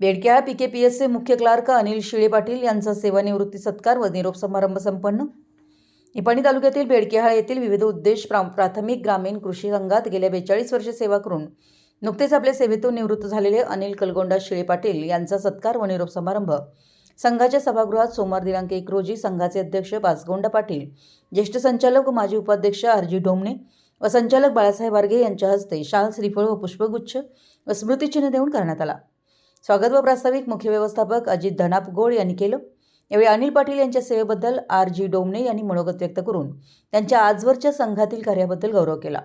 बेडक्याळा P के P एसचे मुख्य clerk Anil शिळे पाटील यांचा सेवानिवृत्ती सत्कार व निरोप समारंभ संपन्न. निपाणी तालुक्यातील बेडकेहाळ येथील विविध उद्देश प्रा प्राथमिक ग्रामीण कृषी संघात गेल्या बेचाळीस वर्षे सेवा करून नुकतेच आपल्या सेवेतून निवृत्त झालेले अनिल कलगोंडा शिळे पाटील यांचा सत्कार व निरोप समारंभ. संघाच्या सभागृहात सोमवार दिनांक एक रोजी संघाचे अध्यक्ष बासगोंडा पाटील ज्येष्ठ संचालक व माजी उपाध्यक्ष आरजी ढोमणे व संचालक बाळासाहेब आर्गे यांच्या हस्ते शाल श्रीफळ व पुष्पगुच्छ व स्मृतिचिन्ह देऊन करण्यात आला. स्वागत व प्रास्ताविक मुख्य व्यवस्थापक अजित धनापगोळ यांनी केलं. यावेळी अनिल पाटील यांच्या सेवेबद्दल आर जी डोमणे यांनी मनोगत व्यक्त करून त्यांच्या आजवरच्या संघातील कार्याबद्दल गौरव केला.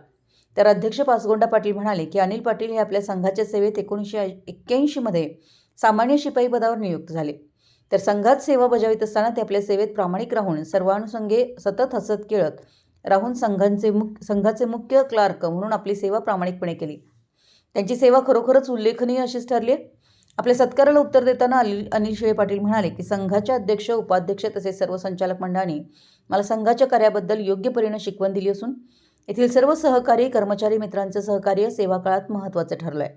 तर अध्यक्ष पासगोंडा पाटील म्हणाले की अनिल पाटील हे आपल्या संघाच्या सेवेत एकोणीसशे एक्क्याऐंशीमध्ये सामान्य शिपाई पदावर नियुक्त झाले. तर संघात सेवा बजावित असताना ते आपल्या सेवेत प्रामाणिक राहून सर्वानुसंगे सतत हसत खेळत राहून संघांचे मुख संघाचे मुख्य क्लार्क म्हणून आपली सेवा प्रामाणिकपणे केली. त्यांची सेवा खरोखरच उल्लेखनीय अशीच ठरली आहे. आपल्या सत्काराला उत्तर देताना अनिल अनिल शिळे पाटील म्हणाले की संघाचे अध्यक्ष उपाध्यक्ष तसेच सर्व संचालक मंडळाने मला संघाच्या कार्याबद्दल योग्य परीने शिकवण दिली असून येथील सर्व सहकारी कर्मचारी मित्रांचं सहकार्य सेवा काळात महत्त्वाचं ठरलं आहे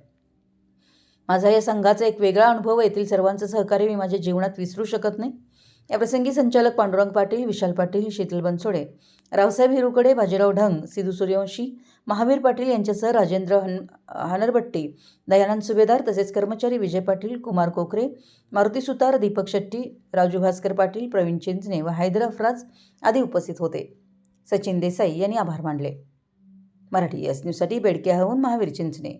माझा या संघाचा एक वेगळा अनुभव येथील सर्वांचं सहकार्य मी माझ्या जीवनात विसरू शकत नाही. याप्रसंगी संचालक पांडुरंग पाटील विशाल पाटील शीतल बनसोडे रावसाहेब हिरुकडे बाजीराव ढंग सिधू सूर्यवंशी महावीर पाटील यांच्यासह राजेंद्र हन हनरबट्टी दयानंद सुभेदार तसेच कर्मचारी विजय पाटील कुमार कोकरे मारुती सुतार दीपक शेट्टी राजू भास्कर पाटील प्रवीण चिंचणे व हैदर अफराज आदी उपस्थित होते. सचिन देसाई यांनी आभार मानले. मराठी एस न्यूजसाठी बेडकेहून महावीर चिंचणे.